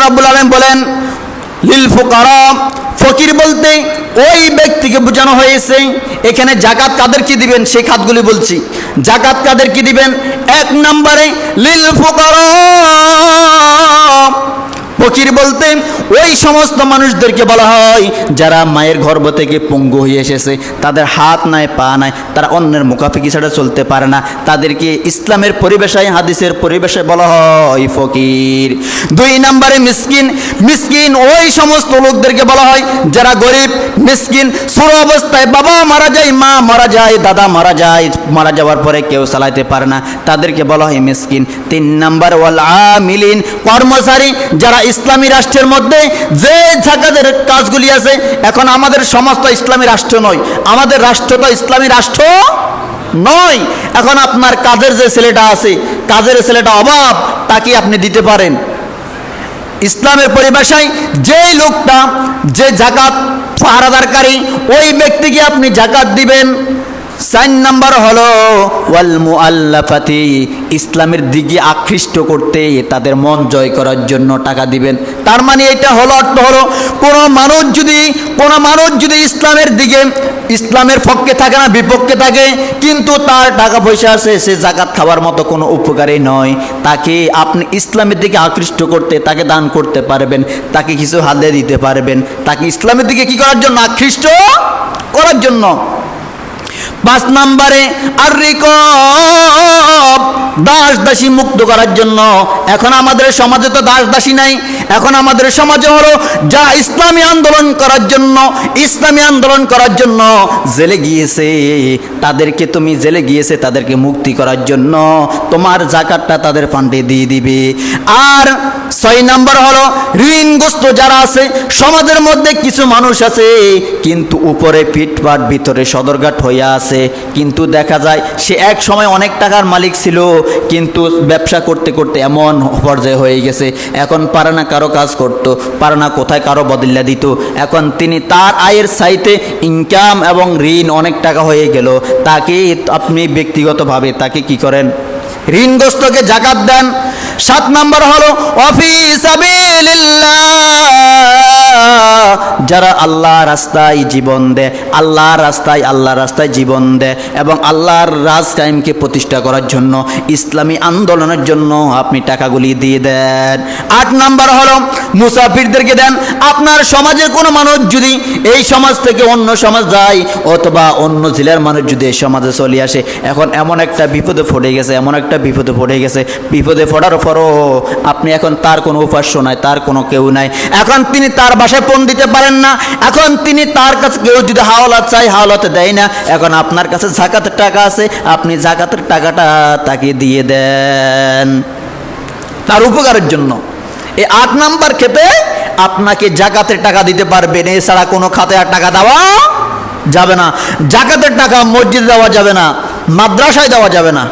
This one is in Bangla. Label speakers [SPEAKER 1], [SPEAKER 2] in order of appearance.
[SPEAKER 1] রাব্বুল আলম বলেন, লিল ফুকারা ফকির বলতে ওই ব্যক্তিকে বোঝানো হয়েছে, এখানে জাকাত কাদেরকে দিবেন? সেই খাতগুলি বলছি। জাকাত কাদেরকে দিবেন? এক নম্বরে, লিল ফুকারা ফকির বলতে ওই সমস্ত মানুষদেরকে বলা হয়, যারা মায়ের গর্ভ থেকে পঙ্গু হয়ে এসেছে, তাদের হাত নাই, পা নাই, তারা অন্যের মুখাফিকি ছাড়া চলতে পারে না। তাদেরকে ইসলামের পরিবেশে হাদিসের পরিবেশে বলা হয় ফকির। দুই নম্বরে মিসকিন মিসকিন ওই সমস্ত লোকদেরকে বলা হয়, যারা গরিব, মিসকিন ছোট অবস্থায় বাবা মারা যায়, মা মারা যায়, দাদা মারা যায়, মারা যাওয়ার পরে কেউ চালাইতে পারে না। তাদেরকে বলা হয় মিসকিন। তিন নাম্বার, ওয়াল আমিলিন, কর্মচারী, যারা ইসলামী রাষ্ট্রের মধ্যে যে জাকাতের কাজগুলি আছে, এখন আমাদের সমস্ত ইসলামী রাষ্ট্র নয়। আমাদের রাষ্ট্র তো ইসলামী রাষ্ট্র নয়। এখন আপনার কাজের যে ছেলেটা আছে কাজের ছেলেটা অভাব তাকে আপনি দিতে পারেন? ইসলামের পরিভাষায় যেই লোকটা, যে জাকাত পাহারাদারকারী, ওই ব্যক্তিকে আপনি জাকাত দিবেন। চার নাম্বার হলো, ওয়াল মুআল্লাফাতি, ইসলামের দিকে আকৃষ্ট করতে তাদের মন জয় করার জন্য টাকা দিবেন। তার মানে এটা হলো, অর্থ হলো, কোনো মানুষ যদি, কোনো মানুষ যদি ইসলামের দিকে, ইসলামের পক্ষে থাকে না, বিপক্ষে থাকে, কিন্তু তার টাকা পয়সা আছে, সে জাকাত খাওয়ার মতো কোনো উপকারী নয়। তাকে আপনি ইসলামের দিকে আকৃষ্ট করতে, তাকে দান করতে পারবেন, তাকে কিছু হাতে দিতে পারবেন। তাকে ইসলামের দিকে কি করার জন্য? আকৃষ্ট করার জন্য। পাঁচ নম্বরে আর দাস দাসী মুক্ত করার জন্য। এখন আমাদের সমাজে তো দাস দাসী নাই। এখন আমাদের সমাজে হলো যা ইসলামী আন্দোলন করার জন্য, ইসলামী আন্দোলন করার জন্য জেলে গিয়েছে। তাদেরকে তুমি জেলে গিয়েছে, তাদেরকে মুক্তি করার জন্য। তোমার জাকাতটা তাদের ফান্ডে দিয়ে দিবে। আর ছয় নাম্বার হলো ঋণগ্রস্ত যারা আছে, সমাজের মধ্যে কিছু মানুষ আছে, কিন্তু উপরে পিটপাট ভিতরে সদরঘাট হইয়া আছে। কিন্তু দেখা যায় সে এক সময় অনেক টাকার মালিক ছিল, কিন্তু ব্যবসা করতে করতে এমন পর্যায়ে হয়ে গেছে। এখন পারে না কারও কাজ করতো পারে না কোথায় কারও বদলা দিত। এখন তিনি তার আয়ের সাইতে ইনকাম এবং ঋণ অনেক টাকা হয়ে গেল। তাকে আপনি ব্যক্তিগতভাবে তাকে কি করেন? ঋণগ্রস্তকে জাকাত দেন। সাত নাম্বার হলো অফিস যারা আল্লাহ রাস্তায় জীবন দেয়, আল্লাহ রাস্তায় আল্লাহ রাস্তায় জীবন দেয় এবং আল্লাহর রাজ টাইমকে প্রতিষ্ঠা করার জন্য, ইসলামী আন্দোলনের জন্য আপনি টাকাগুলি দিয়ে দেন। আট নাম্বার হলো, মুসাফিরদেরকে দেন। আপনার সমাজের কোনো মানুষ যদি এই সমাজ থেকে অন্য সমাজ যায়, অথবা অন্য জেলার মানুষ যদি এই সমাজে চলে আসে, এখন এমন একটা বিপদে পড়ে গেছে, এমন একটা বিপদে পড়ে গেছে, বিপদে পড়ার পরও আপনি এখন তার কোনো উপাস্য নাই, তার কোনো কেউ নাই। এখন তিনি তার বাসায় পণ দিতে পারেন না। এখন তিনি তার কাছে কেউ যদি হাওলাত চাই হাওলাতে দেয় না। এখন আপনার কাছে জাকাতের টাকা আছে, আপনি জাকাতের টাকাটা তাকে দিয়ে দেন। তার উপকারের জন্য। এই আট নাম্বার খেতে আপনাকে জাকাতের টাকা দিতে পারবেন এছাড়া কোনো খাতে আর টাকা দেওয়া যাবে না। জাকাতের টাকা মসজিদে দেওয়া যাবে না। মাদ্রাসায় দেওয়া যাবে না।